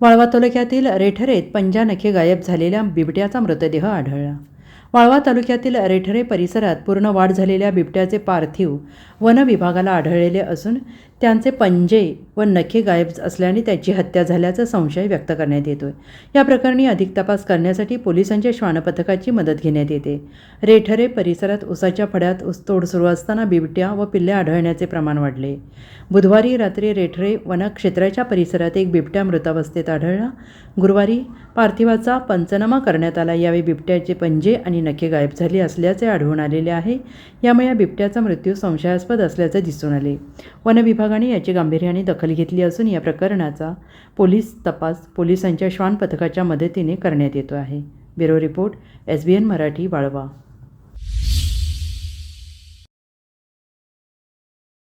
वाळवा तालुक्यातील रेठरेत पंजानखे गायब झालेल्या बिबट्याचा मृतदेह आढळला. वाळवा तालुक्यातील रेठरे परिसरात पूर्ण वाढ झालेल्या बिबट्याचे पार्थिव वन विभागाला आढळलेले असून त्यांचे पंजे व नखे गायब असल्याने त्याची हत्या झाल्याचा संशय व्यक्त करण्यात येतोय. या प्रकरणी अधिक तपास करण्यासाठी पोलिसांच्या श्वानपथकाची मदत घेण्यात येते. रेठरे परिसरात उसाच्या फड्यात ऊसतोड सुरू असताना बिबट्या व पिल्ले आढळण्याचे प्रमाण वाढले. बुधवारी रात्री रेठरे वनक्षेत्राच्या परिसरात एक बिबट्या मृतावस्थेत आढळला. गुरुवारी पार्थिवाचा पंचनामा करण्यात आला. यावेळी बिबट्याचे पंजे आणि नखे गायब झाले असल्याचे आढळून आलेले आहे. यामुळे या बिबट्याचा मृत्यू संशयास्पद असल्याचे दिसून आले. वन विभागाने याची गांभीर्याने दखल घेतली असून या प्रकरणाचा पोलीस तपास पोलिसांच्या श्वान पथकाच्या मदतीने करण्यात येतो आहे. Bureau report S B N Marathi Walwa.